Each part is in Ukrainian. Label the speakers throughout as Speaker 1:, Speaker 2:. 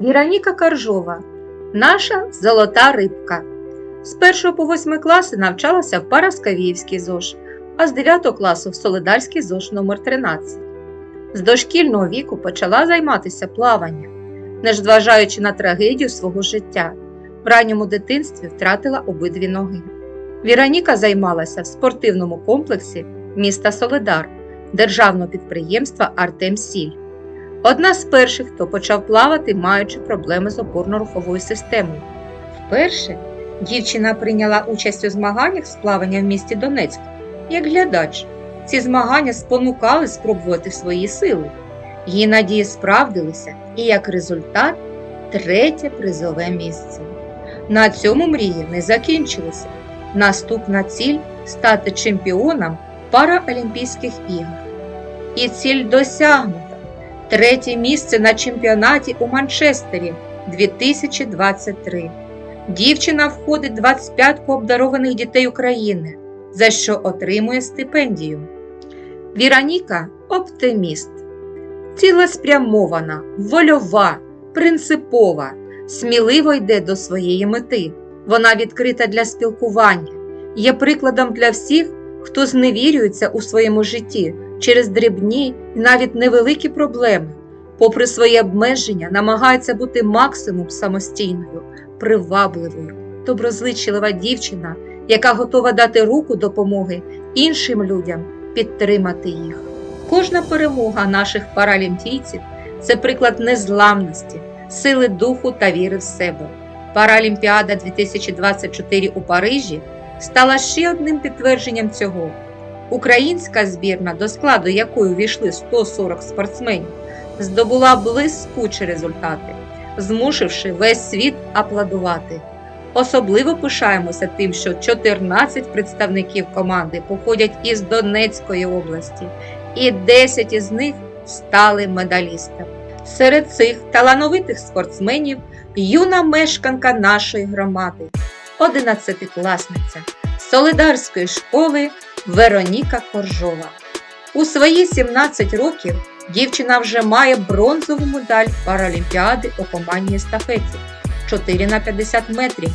Speaker 1: Віроніка Каржова, наша золота рибка. З 1 по 8 класи навчалася в Параскавіївській ЗОЖ, а з 9 класу в Солидарській ЗОЖ номер 13 З дошкільного віку почала займатися плаванням, незважаючи на трагедію свого життя. В ранньому дитинстві втратила обидві ноги. Віроніка займалася в спортивному комплексі міста Солидар державного підприємства Артем Сіль. Одна з перших, хто почав плавати, маючи проблеми з опорно-руховою системою. Вперше дівчина прийняла участь у змаганнях з плавання в місті Донецьк як глядач. Ці змагання спонукали спробувати свої сили. Її надії справдилися, і як результат третє призове місце. На цьому мрії не закінчилися. Наступна ціль стати чемпіоном Параолімпійських ігор. І ціль досягнута. Третє місце на чемпіонаті у Манчестері 2023. Дівчина входить 25-ку обдарованих дітей України, за що отримує стипендію. Віроніка оптиміст, цілеспрямована, вольова, принципова, сміливо йде до своєї мети. Вона відкрита для спілкування, є прикладом для всіх, хто зневірюється у своєму житті через дрібні і навіть невеликі проблеми. Попри свої обмеження, намагається бути максимум самостійною, привабливою, доброзичлива дівчина, яка готова дати руку допомоги іншим людям, підтримати їх. Кожна перемога наших паралімпійців це приклад незламності, сили духу та віри в себе. Паралімпіада 2024 у Парижі стала ще одним підтвердженням цього. Українська збірна, до складу якої увійшли 140 спортсменів, здобула блискучі результати, змусивши весь світ аплодувати. Особливо пишаємося тим, що 14 представників команди походять із Донецької області, і 10 із них стали медалістами. Серед цих талановитих спортсменів юна мешканка нашої громади, 11-класниця Солидарської школи Вероніка Коржова. У свої 17 років дівчина вже має бронзову медаль Паралімпіади у командній естафеті 4 на 50 метрів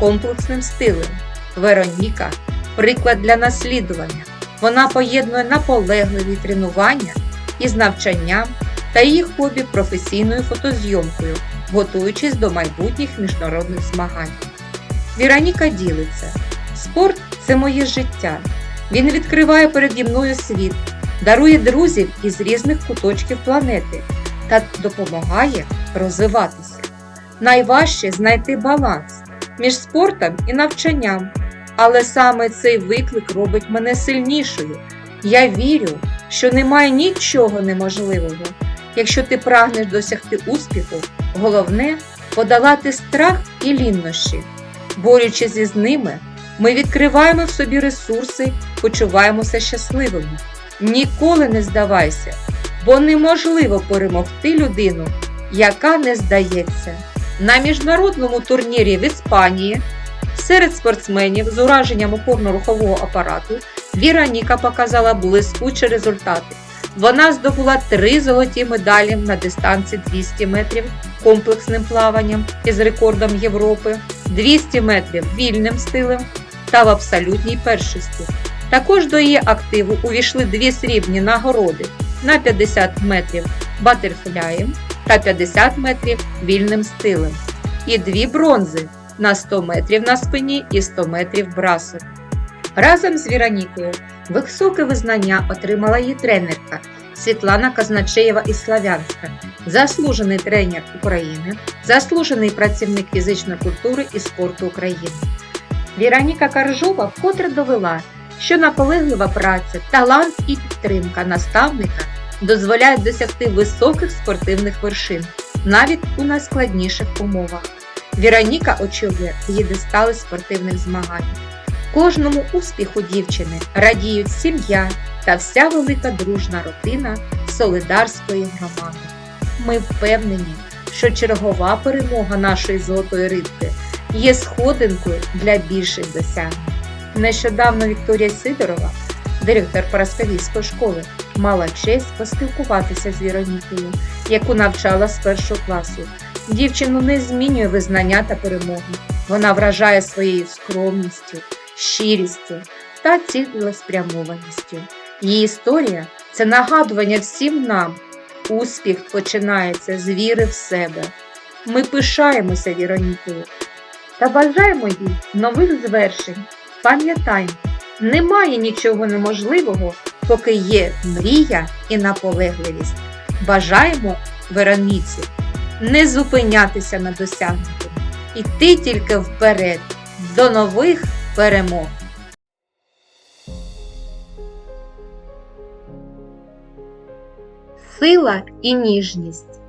Speaker 1: комплексним стилем. Вероніка приклад для наслідування. Вона поєднує наполегливі тренування із навчанням та її хобі професійною фотозйомкою, готуючись до майбутніх міжнародних змагань. Віроніка ділиться. Спорт це моє життя. Він відкриває переді мною світ, дарує друзів із різних куточків планети та допомагає розвиватися. Найважче знайти баланс між спортом і навчанням, але саме цей виклик робить мене сильнішою. Я вірю, що немає нічого неможливого. Якщо ти прагнеш досягти успіху, головне подолати страх і ліннощі. Борючись із ними, ми відкриваємо в собі ресурси, почуваємося щасливими. Ніколи не здавайся, бо неможливо перемогти людину, яка не здається. На міжнародному турнірі в Іспанії серед спортсменів з ураженням опорно-рухового апарату Віроніка показала блискучі результати. Вона здобула три золоті медалі на дистанції 200 метрів комплексним плаванням із рекордом Європи, 200 метрів вільним стилем та в абсолютній першості. Також до її активу увійшли дві срібні нагороди на 50 метрів батерфляєм та 50 метрів вільним стилем, і дві бронзи на 100 метрів на спині і 100 метрів брасом. Разом з Віронікою високе визнання отримала її тренерка Світлана Казначеєва із Славянська, заслужений тренер України, заслужений працівник фізичної культури і спорту України. Віроніка Каржова вкотре довела, що наполеглива праця, талант і підтримка наставника дозволяють досягти високих спортивних вершин, навіть у найскладніших умовах. Віроніка очолює п'єдестали спортивних змагань. Кожному успіху дівчини радіють сім'я та вся велика дружна родина Солидарської громади. Ми впевнені, що чергова перемога нашої золотої рибки є сходинкою для більших досягнень. Нещодавно Вікторія Сидорова, директор Параскавійської школи, мала честь поспілкуватися з Віронікою, яку навчала з першого класу. Дівчину не змінює визнання та перемоги. Вона вражає своєю скромністю, щирістю та цілеспрямованістю. Її історія це нагадування всім нам. Успіх починається з віри в себе. Ми пишаємося Віронікою та бажаємо їй нових звершень. Пам'ятаймо, немає нічого неможливого, поки є мрія і наполегливість. Бажаємо Вероніці не зупинятися на досягнутому, іти тільки вперед до нових перемог. Сила і ніжність.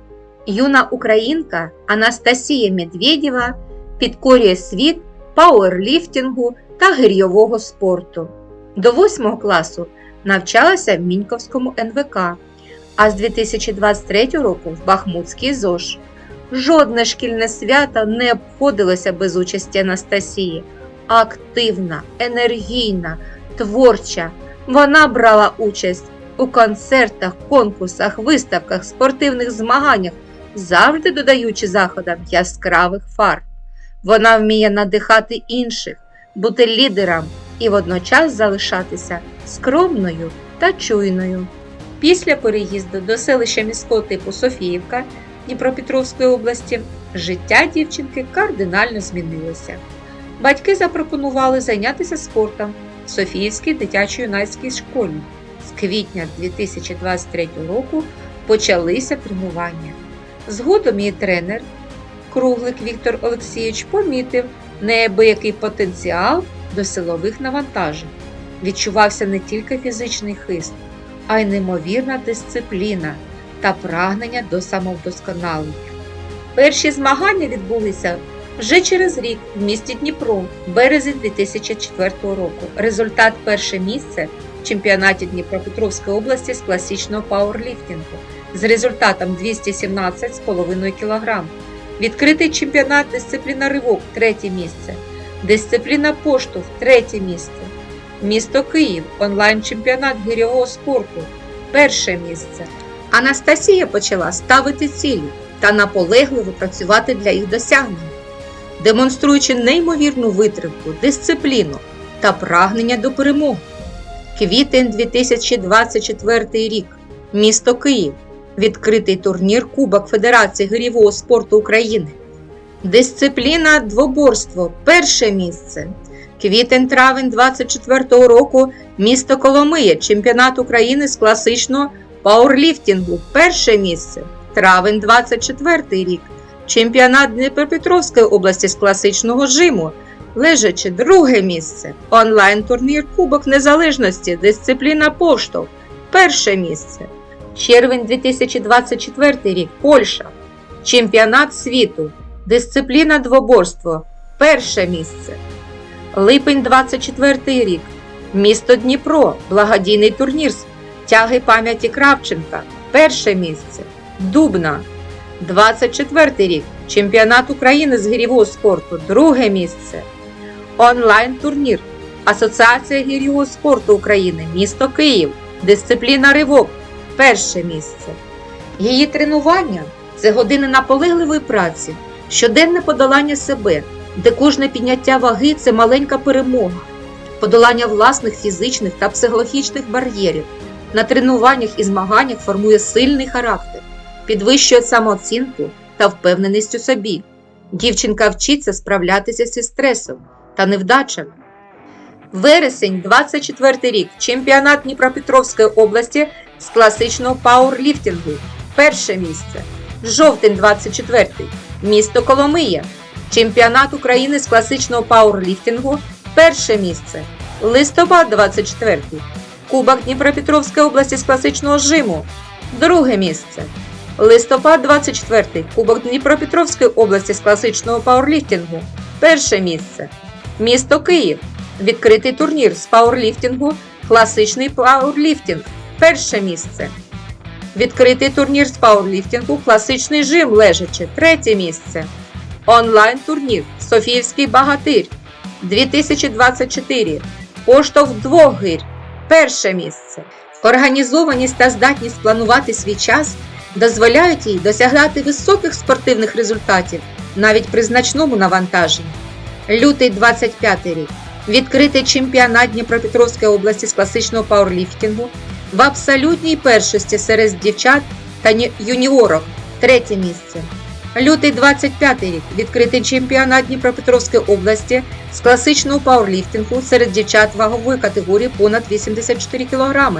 Speaker 1: Юна українка Анастасія Медведєва підкорює світ пауерліфтингу та гирьового спорту. До 8 класу навчалася в Міньковському НВК, а з 2023 року в Бахмутській ЗОЖ. Жодне шкільне свято не обходилося без участі Анастасії. Активна, енергійна, творча. Вона брала участь у концертах, конкурсах, виставках, спортивних змаганнях, завжди додаючи заходам яскравих фарб. Вона вміє надихати інших, бути лідером і водночас залишатися скромною та чуйною. Після переїзду до селища міського типу Софіївка Дніпропетровської області життя дівчинки кардинально змінилося. Батьки запропонували зайнятися спортом в Софіївській дитячо-юнацькій школі. З квітня 2023 року почалися тренування. Згодом її тренер, круглик Віктор Олексійович, помітив неабиякий потенціал до силових навантажень. Відчувався не тільки фізичний хист, а й неймовірна дисципліна та прагнення до самовдосконалення. Перші змагання відбулися вже через рік в місті Дніпро, березень 2004 року. Результат перше місце в чемпіонаті Дніпропетровської області з класичного пауерліфтингу з результатом 217,5 кг. Відкритий чемпіонат дисципліна ривок третє місце. Дисципліна поштовх третє місце. Місто Київ онлайн-чемпіонат гірьового спорту перше місце. Анастасія почала ставити цілі та наполегливо працювати для їх досягнення, демонструючи неймовірну витримку, дисципліну та прагнення до перемоги. Квітень 2024 рік. Місто Київ. Відкритий турнір Кубок Федерації гирьового спорту України. Дисципліна двоборство перше місце. Квітень-травень 24 року місто Коломия, чемпіонат України з класичного пауерліфтингу перше місце. Травень 24 рік. Чемпіонат Дніпропетровської області з класичного жиму. Лежачи друге місце. Онлайн-турнір Кубок Незалежності, дисципліна поштовх. Перше місце. Червень 2024 рік. Польща. Чемпіонат світу. Дисципліна двоборство. Перше місце. Липень 24 рік. Місто Дніпро. Благодійний турнір тяги пам'яті Кравченка. Перше місце. Дубна. 24 рік. Чемпіонат України з гірьового спорту. Друге місце. Онлайн-турнір. Асоціація гірьового спорту України. Місто Київ. Дисципліна ривок. Перше місце. Її тренування це години наполегливої праці, щоденне подолання себе, де кожне підняття ваги це маленька перемога, подолання власних фізичних та психологічних бар'єрів. На тренуваннях і змаганнях формує сильний характер, підвищує самооцінку та впевненість у собі. Дівчинка вчиться справлятися зі стресом та невдачами. Вересень 24 рік. Чемпіонат Дніпропетровської області з класичного пауерліфтингу. Перше місце. Жовтень 24. Місто Коломия. Чемпіонат України з класичного пауерліфтингу. Перше місце. Листопад 24. Кубок Дніпропетровської області з класичного жиму. Друге місце. Листопад 24. Кубок Дніпропетровської області з класичного пауерліфтингу. Перше місце. Місто Київ. Відкритий турнір з пауерліфтингу. Класичний пауерліфтинг. Перше місце. Відкритий турнір з пауерліфтингу. Класичний жим лежачи. Третє місце. Онлайн-турнір Софіївський багатир 2024. Поштовх двох гир. Перше місце. Організованість та здатність планувати свій час дозволяють їй досягати високих спортивних результатів навіть при значному навантаженні. Лютий 25 рік. Відкритий чемпіонат Дніпропетровської області з класичного пауерліфтингу в абсолютній першості серед дівчат та юніорок третє місце. Лютий 25 рік. Відкритий чемпіонат Дніпропетровської області з класичного пауерліфтингу серед дівчат вагової категорії понад 84 кг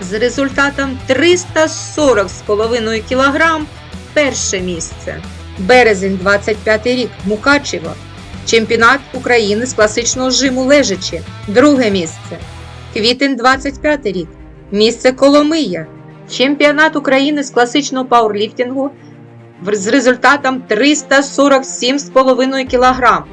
Speaker 1: з результатом 340,5 кг перше місце. Березень 25 рік. Мукачево. Чемпіонат України з класичного жиму лежачі. Друге місце. Квітень 25 рік. Місце Коломия. Чемпіонат України з класичного пауерліфтингу з результатом 347,5 кг.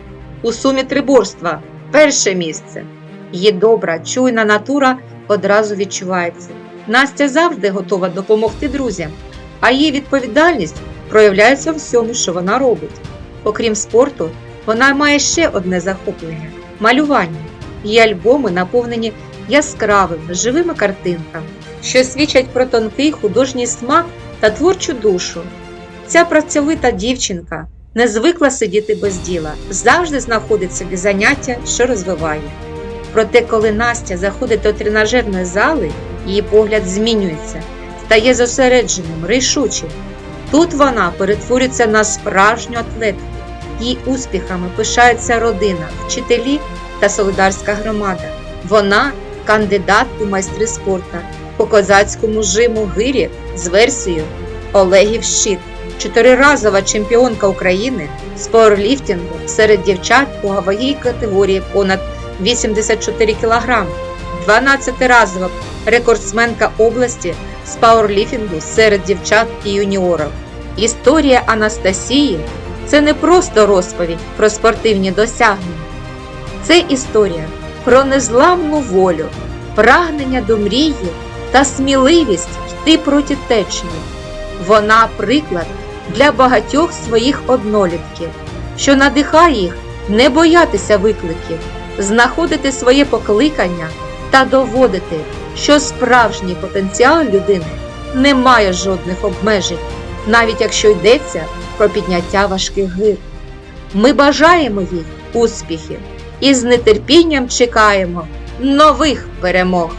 Speaker 1: У сумі триборства. Перше місце. Її добра, чуйна натура одразу відчувається. Настя завжди готова допомогти друзям, а її відповідальність проявляється в всьому, що вона робить. Окрім спорту, вона має ще одне захоплення малювання. Її альбоми наповнені яскравими, живими картинками, що свідчать про тонкий художній смак та творчу душу. Ця працьовита дівчинка не звикла сидіти без діла, завжди знаходить собі заняття, що розвиває. Проте, коли Настя заходить до тренажерної зали, її погляд змінюється, стає зосередженим, рішучим. Тут вона перетворюється на справжню атлетку. Її успіхами пишається родина, вчителі та солидарська громада. Вона кандидат у майстри спорту по козацькому жиму гирі з версією Олегів Щит, чотириразова чемпіонка України з пауерліфтингу серед дівчат у ваговій категорії понад 84 кг, 12-разова рекордсменка області з пауерліфтингу серед дівчат і юніорів. Історія Анастасії це не просто розповідь про спортивні досягнення. Це історія про незламну волю, прагнення до мрії та сміливість йти проти течії. Вона приклад для багатьох своїх однолітків, що надихає їх не боятися викликів, знаходити своє покликання та доводити, що справжній потенціал людини не має жодних обмежень, навіть якщо йдеться про підняття важких гир. Ми бажаємо їй успіхів і з нетерпінням чекаємо нових перемог.